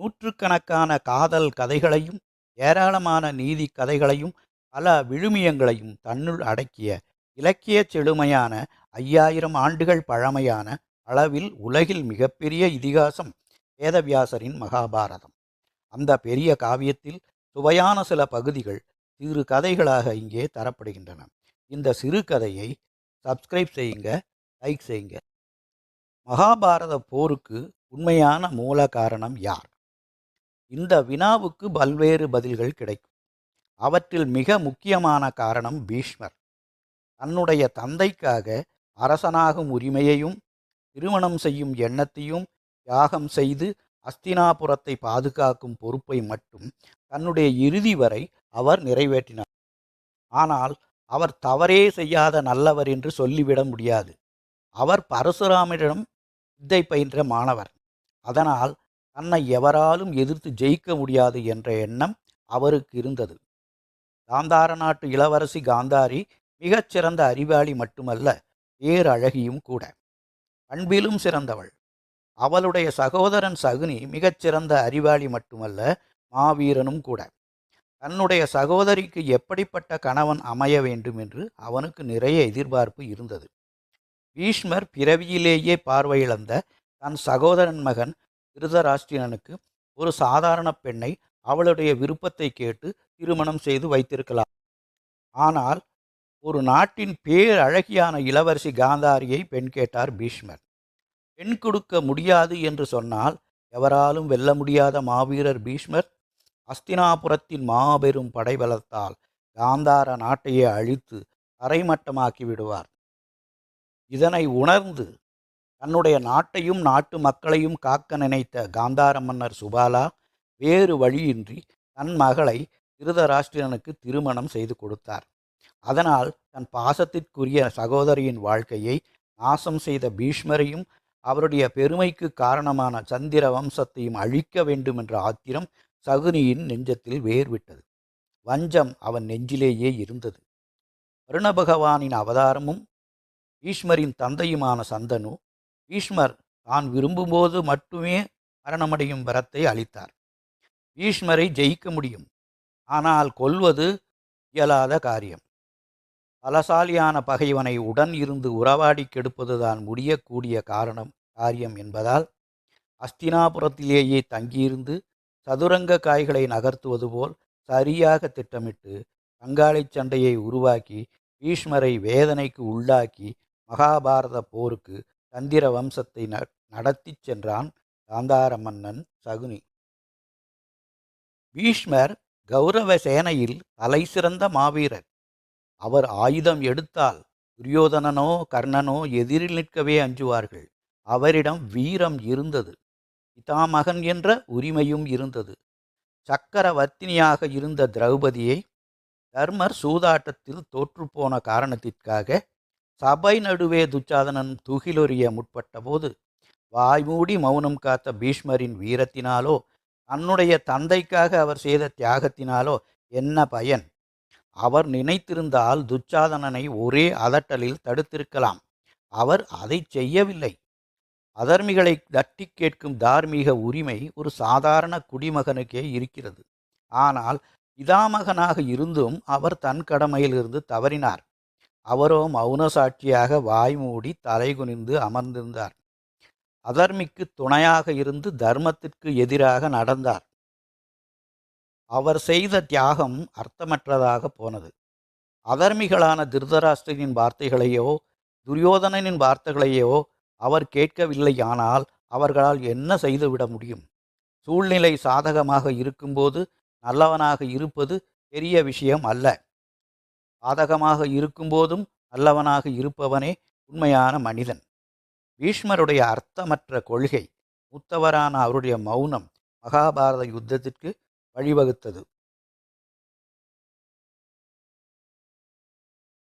நூற்றுக்கணக்கான காதல் கதைகளையும் ஏராளமான நீதி கதைகளையும் பல விழுமியங்களையும் தன்னுள் அடக்கிய இலக்கியச் செழுமையான ஐயாயிரம் ஆண்டுகள் பழமையான அளவில் உலகில் மிகப்பெரிய இதிகாசம் வேதவியாசரின் மகாபாரதம். அந்த பெரிய காவியத்தில் சுவையான சில பகுதிகள் சிறு கதைகளாக இங்கே தரப்படுகின்றன. இந்த சிறு கதையை சப்ஸ்கிரைப் செய்யுங்க லைக் செய்யுங்க. மகாபாரத போருக்கு உண்மையான மூல காரணம் யார்? இந்த வினாவுக்கு பல்வேறு பதில்கள் கிடைக்கும். அவற்றில் மிக முக்கியமான காரணம் பீஷ்மர். தன்னுடைய தந்தைக்காக அரசனாகும் உரிமையையும் திருமணம் செய்யும் எண்ணத்தையும் தியாகம் செய்து அஸ்தினாபுரத்தை பாதுகாக்கும் பொறுப்பை மட்டும் தன்னுடைய இறுதி வரை அவர் நிறைவேற்றினார். ஆனால் அவர் தவறே செய்யாத நல்லவர் என்று சொல்லிவிட முடியாது. அவர் பரசுராமரிடம் வித்தை பயின்ற மாணவர். அதனால் தன்னை எவராலும் எதிர்த்து ஜெயிக்க முடியாது என்ற எண்ணம் அவருக்கு இருந்தது. காந்தார நாட்டு இளவரசி காந்தாரி மிகச்சிறந்த அறிவாளி மட்டுமல்ல பேரழகியும் கூட. பண்பிலும் சிறந்தவள். அவளுடைய சகோதரன் சகுனி மிகச்சிறந்த அறிவாளி மட்டுமல்ல மாவீரனும் கூட. தன்னுடைய சகோதரிக்கு எப்படிப்பட்ட கணவன் அமைய வேண்டும் என்று அவனுக்கு நிறைய எதிர்பார்ப்பு இருந்தது. பீஷ்மர் பிறவியிலேயே பார்வையிழந்த தன் சகோதரன் மகன் திருதராஷ்டிரனுக்கு ஒரு சாதாரண பெண்ணை அவளுடைய விருப்பத்தை கேட்டு திருமணம் செய்து வைத்திருக்கலாம். ஆனால் ஒரு நாட்டின் பேரழகியான இளவரசி காந்தாரியை பெண் கேட்டார் பீஷ்மர். பெண் கொடுக்க முடியாது என்று சொன்னால் எவராலும் வெல்ல முடியாத மாவீரர் பீஷ்மர் அஸ்தினாபுரத்தின் மாபெரும் படைபலத்தால் காந்தார நாட்டையே அழித்து தரைமட்டமாக்கி விடுவார். இதனை உணர்ந்து தன்னுடைய நாட்டையும் நாட்டு மக்களையும் காக்க நினைத்த காந்தார மன்னர் சுபாலா வேறு வழியின்றி தன் மகளை திருதராஷ்டிரனுக்கு திருமணம் செய்து கொடுத்தார். அதனால் தன் பாசத்திற்குரிய சகோதரியின் வாழ்க்கையை நாசம் செய்த பீஷ்மரையும் அவருடைய பெருமைக்கு காரணமான சந்திர வம்சத்தையும் அழிக்க வேண்டும் என்ற ஆத்திரம் சகுனியின் நெஞ்சத்தில் வேர்விட்டது. வஞ்சம் அவன் நெஞ்சிலேயே இருந்தது. வருண பகவானின் அவதாரமும் பீஷ்மரின் தந்தையுமான சந்தனு பீஷ்மர் தான் விரும்பும்போது மட்டுமே மரணமடையும் வரத்தை அளித்தார். பீஷ்மரை ஜெயிக்க முடியும். ஆனால் கொல்வது இயலாத காரியம். பலசாலியான பகைவனை உடன் இருந்து உறவாடி கெடுப்பதுதான் முடியக்கூடிய காரணம் காரியம் என்பதால் அஸ்தினாபுரத்திலேயே தங்கியிருந்து சதுரங்க காய்களை நகர்த்துவது போல் சரியாக திட்டமிட்டு பங்காளி சண்டையை உருவாக்கி பீஷ்மரை வேதனைக்கு உள்ளாக்கி மகாபாரத போருக்கு தந்திர வம்சத்தை நடத்தி சென்றான் காந்தார மன்னன் சகுனி. பீஷ்மர் கௌரவ சேனையில் தலை சிறந்த மாவீரர். அவர் ஆயுதம் எடுத்தால் துரியோதனனோ கர்ணனோ எதிரில் நிற்கவே அஞ்சுவார்கள். அவரிடம் வீரம் இருந்தது. பிதாமகன் என்ற உரிமையும் இருந்தது. சக்கரவர்த்தினியாக இருந்த திரௌபதியை தர்மர் சூதாட்டத்தில் தோற்றுப்போன காரணத்திற்காக சபை நடுவே துச்சாதனன் துகிலொறிய முற்பட்டபோது வாய்மூடி மௌனம் காத்த பீஷ்மரின் வீரத்தினாலோ தன்னுடைய தந்தைக்காக அவர் செய்த தியாகத்தினாலோ என்ன பயன்? அவர் நினைத்திருந்தால் துச்சாதனனை ஒரே அதட்டலில் தடுத்திருக்கலாம். அவர் அதை செய்யவில்லை. அதர்மிகளை தட்டி கேட்கும் தார்மீக உரிமை ஒரு சாதாரண குடிமகனுக்கே இருக்கிறது. ஆனால் பிதாமகனாக இருந்தும் அவர் தன் கடமையிலிருந்து தவறினார். அவரோ மௌன சாட்சியாக வாய்மூடி தலைகுனிந்து அமர்ந்திருந்தார். அதர்மிக்கு துணையாக இருந்து தர்மத்திற்கு எதிராக நடந்தார். அவர் செய்த தியாகம் அர்த்தமற்றதாக போனது. அதர்மிகளான திருதராஷ்டிரனின் வார்த்தைகளையோ துரியோதனனின் வார்த்தைகளையோ அவர் கேட்கவில்லையானால் அவர்களால் என்ன செய்துவிட முடியும்? சூழ்நிலை சாதகமாக இருக்கும்போது நல்லவனாக இருப்பது பெரிய விஷயம் அல்ல. பாதகமாக இருக்கும்போதும் நல்லவனாக இருப்பவனே உண்மையான மனிதன். பீஷ்மருடைய அர்த்தமற்ற கொள்கை மூத்தவரான அவருடைய மௌனம் மகாபாரத யுத்தத்திற்கு வழிவகுத்தது.